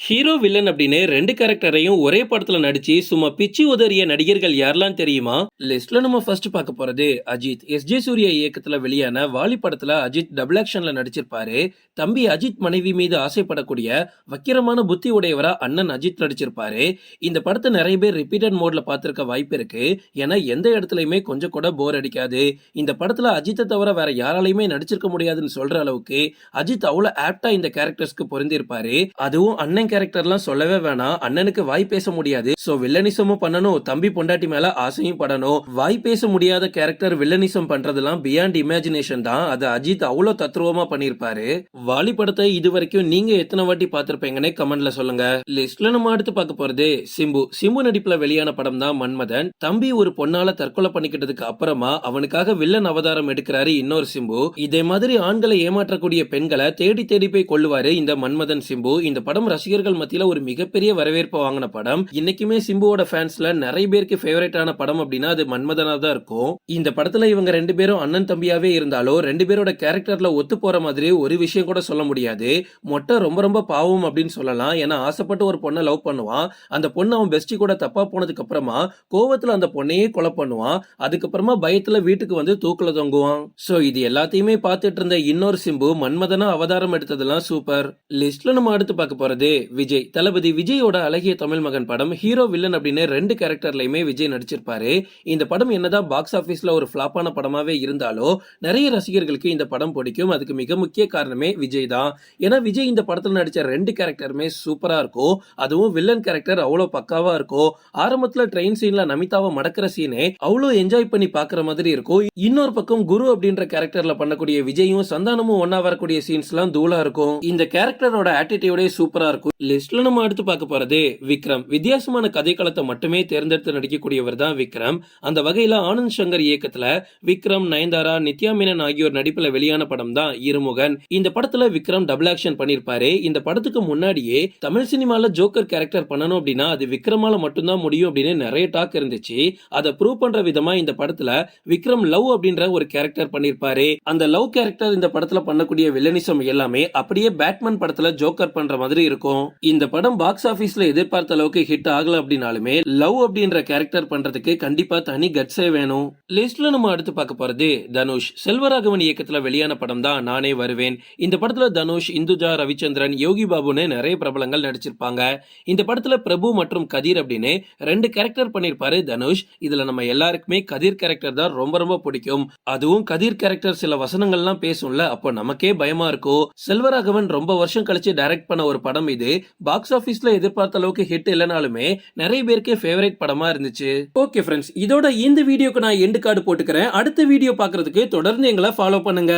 Hero villain அப்படின்னு ரெண்டு கேரக்டரையும் ஒரே படத்துல நடிச்சு சும்மா பிச்சி உதறிய நடிகர்கள் யாரெல்லாம் தெரியுமா? லிஸ்ட்ல நம்ம ஃபர்ஸ்ட் பார்க்க போறது அஜித். எஸ் ஜே சூர்யா இயக்கத்துல வெளியான வாலி படத்துல அஜித் டபுள் ஆக்ஷன்ல நடிச்சிருப்பாரு. தம்பி அஜித் மனைவி மீது ஆசைப்படக்கூடிய வக்கிரமான புத்தி உடையவரா அண்ணன் அஜித் நடிச்சிருப்பாரு. இந்த படத்தை நிறைய பேர் ரிப்பீட்டட் மோட்ல பார்த்திருக்க வாய்ப்பு இருக்கு. ஏன்னா எந்த இடத்துலயுமே கொஞ்சம் கூட போர் அடிக்காது. இந்த படத்துல அஜித்தை தவிர வேற யாராலையுமே நடிச்சிருக்க முடியாதுன்னு சொல்ற அளவுக்கு அஜித் அவ்வளவு ஆப்டா இந்த கேரக்டர்ஸ்க்கு பொருந்திருப்பாரு அதுவும் அண்ணன் கேரக்டர்லாம் சொல்லவே வேணாம். அண்ணனுக்கு வாய் பேச முடியாது. சோ வில்லனிசமும் பண்ணணும். தம்பி பொண்டாட்டி மேல ஆசையும் படணும். வாய் பேச முடியாத கேரக்டர் வில்லனிசம் பண்றதெல்லாம் பியாண்ட் இமேஜினேஷன் தான். அது அஜித் அவ்வளவு தத்ரூவமா பண்ணிருப்பாரு வாலி படத்தை இது வரைக்கும் நீங்க எத்தனை வாட்டி பார்த்திருப்பீங்கன்னு கமெண்ட்ல சொல்லுங்க. லிஸ்ட்ல நம்ம அடுத்து பார்க்க போறது சிம்பு. சிம்பு நடிப்புல வெளியான படம் தான் மன்மதன். தம்பி ஒரு பொண்ணால தற்கொலை பண்ணிக்கிட்டதுக்கு அப்புறமா அவனுக்காக வில்லன் அவதாரம் எடுக்கிறாரு இன்னொரு சிம்பு. இதே மாதிரி ஆண்களை ஏமாற்றக்கூடிய பெண்களை தேடி தேடி போய் கொள்ளுவாரு இந்த மன்மதன் சிம்பு. இந்த படம் ரசிகர் ரசிகர்கள் மத்தியில ஒரு மிகப்பெரிய வரவேற்பு வாங்கின படம். இன்னைக்குமே சிம்புவோட ஃபேன்ஸ்ல நிறைய பேருக்கு ஃபேவரட்டான படம் அப்படின்னா அது மன்மதனா தான் இருக்கும். இந்த படத்துல இவங்க ரெண்டு பேரும் அண்ணன் தம்பியாவே இருந்தாலும் ரெண்டு பேரோட கேரக்டர்ல ஒத்து போற மாதிரி ஒரு விஷயம் கூட சொல்ல முடியாது. மொட்டை ரொம்ப ரொம்ப பாவம் அப்படின்னு சொல்லலாம். ஏன்னா ஆசைப்பட்டு ஒரு பொண்ணை லவ் பண்ணுவான். அந்த பொண்ணு அவன் பெஸ்டி கூட தப்பா போனதுக்கு அப்புறமா கோவத்துல அந்த பொண்ணையே கொலை பண்ணுவான். அதுக்கப்புறமா பயத்துல வீட்டுக்கு வந்து தூக்கல தொங்குவான். சோ இது எல்லாத்தையுமே பார்த்துட்டு இருந்த இன்னொரு சிம்பு மன்மதனா அவதாரம் எடுத்ததெல்லாம் சூப்பர் லிஸ்ட்ல நம்ம அடுத்து பார்க்க போறது விஜய். தளபதி விஜயோட அழகிய தமிழ் மகன் படம் ஹீரோ வில்லன் அப்படின்னு ரெண்டு கேரக்டர்லயுமே விஜய் நடிச்சிருப்பாரு. இந்த படம் என்னதான் பாக்ஸ் ஆஃபீஸ்ல ஒரு ஃபிளாப்பான படமாவே இருந்தாலும் நிறைய ரசிகர்களுக்கு இந்த படம் பிடிக்கும். அதுக்கு மிக முக்கிய காரணமே விஜய் தான். ஏன்னா விஜய் இந்த படத்துல நடிச்ச ரெண்டு கேரக்டருமே சூப்பரா இருக்கும் அதுவும் வில்லன் கேரக்டர் அவ்வளோ பக்காவா இருக்கும் ஆரம்பத்துல ட்ரெயின் சீன்ல நமிதாவை மடக்கிற சீனே அவ்வளோ என்ஜாய் பண்ணி பாக்குற மாதிரி இருக்கும் இன்னொரு பக்கம் குரு அப்படின்ற கேரக்டர்ல பண்ணக்கூடிய விஜயும் சந்தானமும் ஒன்னா வரக்கூடிய சீன்ஸ் எல்லாம் தூளா இருக்கும். இந்த கேரக்டரோட ஆட்டிடியூடே சூப்பரா இருக்கும். லிஸ்ட்ல நம்ம அடுத்து பார்க்க போறது விக்ரம். வித்தியாசமான கதைக்களத்தை மட்டுமே தேர்ந்தெடுத்து நடிக்கக்கூடியவர் தான் விக்ரம். அந்த வகையில ஆனந்த் சங்கர் இயக்கத்துல விக்ரம் நயன்தாரா நித்யா மேனன் ஆகியோர் நடிப்புல வெளியான படம் தான் இருமுகன். இந்த படத்துல விக்ரம் டபுள் ஆக்ஷன் பண்ணிருப்பாரு. இந்த படத்துக்கு முன்னாடியே தமிழ் சினிமால ஜோக்கர் கேரக்டர் பண்ணணும் அப்படின்னா அது விக்ரமால மட்டும்தான் முடியும் அப்படின்னு நிறைய டாக் இருந்துச்சு. அதை ப்ரூவ் பண்ற விதமா இந்த படத்துல விக்ரம் லவ் அப்படின்ற ஒரு கேரக்டர் பண்ணிருப்பாரு. அந்த லவ் கேரக்டர் இந்த படத்துல பண்ணக்கூடிய வில்லனிசம் எல்லாமே அப்படியே பேட்மேன் படத்துல ஜோக்கர் பண்ற மாதிரி இருக்கும். இந்த படம் பாக்ஸ் ஆபீஸ்ல எதிர்பார்த்த அளவுக்கு ஹிட் ஆகல அப்படின்னாலுமே லவ் அப்படின்ற கேரக்டர் பண்றதுக்கு கண்டிப்பா தனி கட்ஸே வேணும். லிஸ்ட்ல நம்ம அடுத்து பார்க்க போறது தனுஷ். செல்வராகவன் இயக்கத்துல வெளியான படம் தான் நானே வருவேன். இந்த படத்துல தனுஷ் இந்துஜா ரவிச்சந்திரன் யோகி பாபுன்னு நிறைய பிரபலங்கள் நடிச்சிருப்பாங்க. இந்த படத்துல பிரபு மற்றும் கதிர் அப்படின்னு ரெண்டு கேரக்டர் பண்ணிருப்பாரு தனுஷ். இதுல நம்ம எல்லாருக்குமே கதிர் கேரக்டர் தான் ரொம்ப ரொம்ப பிடிக்கும். அதுவும் கதிர் கேரக்டர் சில வசனங்கள்லாம் பேசும்ல அப்போ நமக்கே பயமா இருக்கும் செல்வராகவன் ரொம்ப வருஷம் கழிச்சு டைரக்ட் பண்ண ஒரு படம் இது. பாக்ஸ் ஆபீஸ்ல எதிர்பார்த்த அளவுக்கு ஹிட் இல்லைனாலுமே நிறைய பேருக்கு ஃபேவரட் படமா இருந்துச்சு. ஓகே ஃப்ரெண்ட்ஸ் இதோட இந்த வீடியோக்கு நான் எண்டு கார்டு போட்டுக்கிறேன். அடுத்த வீடியோ பாக்குறதுக்கு தொடர்ந்து எங்களை ஃபாலோ பண்ணுங்க.